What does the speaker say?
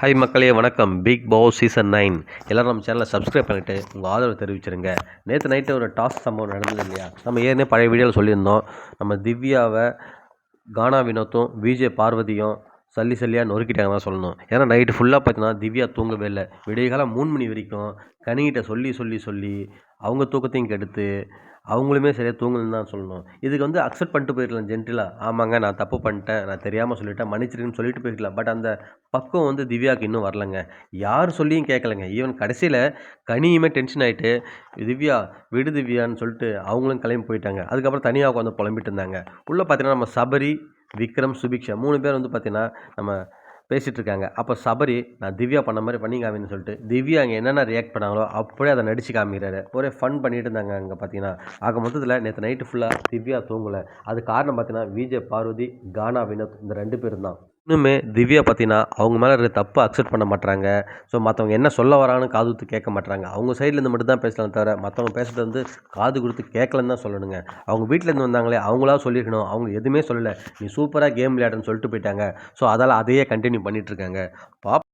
Hi மக்களே வணக்கம். Big Boss season nine எல்லோரும் நம்ம சேனலை சப்ஸ்கிரைப் பண்ணிவிட்டு உங்கள் ஆதரவு தெரிவிச்சிருங்க. நேற்று நைட்டு ஒரு டாஸ் சம்பவம் நடந்தது இல்லையா? நம்ம ஏற்கனவே பழைய வீடியோவில் சொல்லியிருந்தோம். நம்ம திவ்யாவை கானா வினோத்தும் விஜய் பார்வதியும் சல்லி சல்லியாக நொறுக்கிட்டாங்க தான் சொல்லணும். ஏன்னா நைட்டு ஃபுல்லாக பார்த்தீங்கன்னா திவ்யா தூங்கவே இல்லை. விடியகாலம் மூணு மணி வரைக்கும் கனிகிட்ட சொல்லி சொல்லி சொல்லி அவங்க தூக்கத்தையும் கெடுத்து அவங்களுமே சரியாக தூங்கலன்னு தான் சொல்லணும். இதுக்கு வந்து அக்செப்ட் பண்ணிட்டு போயிருக்கலாம் ஜென்டிலாக ஆமாங்க நான் தப்பு பண்ணிட்டேன் நான் தெரியாமல் சொல்லிட்டேன் மன்னிச்சிருக்குன்னு சொல்லிட்டு போயிருக்கலாம். பட் அந்த பக்குவம் வந்து திவ்யாவுக்கு இன்னும் வரலங்க. யார் சொல்லியும் கேட்கலங்க. ஈவன் கடைசியில் கனியுமே டென்ஷன் ஆகிட்டு திவ்யா விடு திவ்யான்னு சொல்லிட்டு அவங்களும் கிளம்பி போயிட்டாங்க. அதுக்கப்புறம் தனியாக உட்காந்து புலம்பிட்டு இருந்தாங்க. உள்ளே பார்த்தீங்கன்னா நம்ம சபரி விக்ரம் சுபிக்ஷா மூணு பேர் வந்து பார்த்தீங்கன்னா நம்ம பேசிகிட்டு இருக்காங்க அப்போ சபரி நான் திவ்யா பண்ண மாதிரி பண்ணி காமின்னு சொல்லிட்டு திவ்யா அங்கே என்னென்ன ரியாக்ட் பண்ணாங்களோ அப்படியே அதை நடிச்சு காமிக்கிறாரு. ஒரே ஃபன் பண்ணிட்டு இருந்தாங்க அங்கே பார்த்தீங்கன்னா ஆக மொத்தத்தில் நேற்று நைட்டு ஃபுல்லாக திவ்யா தூங்கலை. அது காரணம் பார்த்தீங்கன்னா விஜய் பார்வதி கானா வினோத் இந்த ரெண்டு பேரும் தான். இன்னுமே திவ்யா பார்த்தீங்கன்னா அவங்க மேலே இருக்க தப்பு அக்செப்ட் பண்ண மாட்டாங்க ஸோ மற்றவங்க என்ன சொல்ல வராங்கன்னு காது கொடுத்து கேட்க மாட்டாங்க அவங்க சைட்லேருந்து மட்டும் தான் பேசலாம் தவிர மற்றவங்க பேசுகிறது வந்து காது கொடுத்து கேட்கலன்னு தான் சொல்லணுங்க. அவங்க வீட்டிலேருந்து வந்தாங்களே அவங்களா சொல்லியிருக்கணும் அவங்க எதுவுமே சொல்லலை. நீ சூப்பராக கேம் விளையாடுன்னு சொல்லிட்டு போயிட்டாங்க. ஸோ அதால் அதையே கண்டினியூ பண்ணிகிட்ருக்காங்க பாப்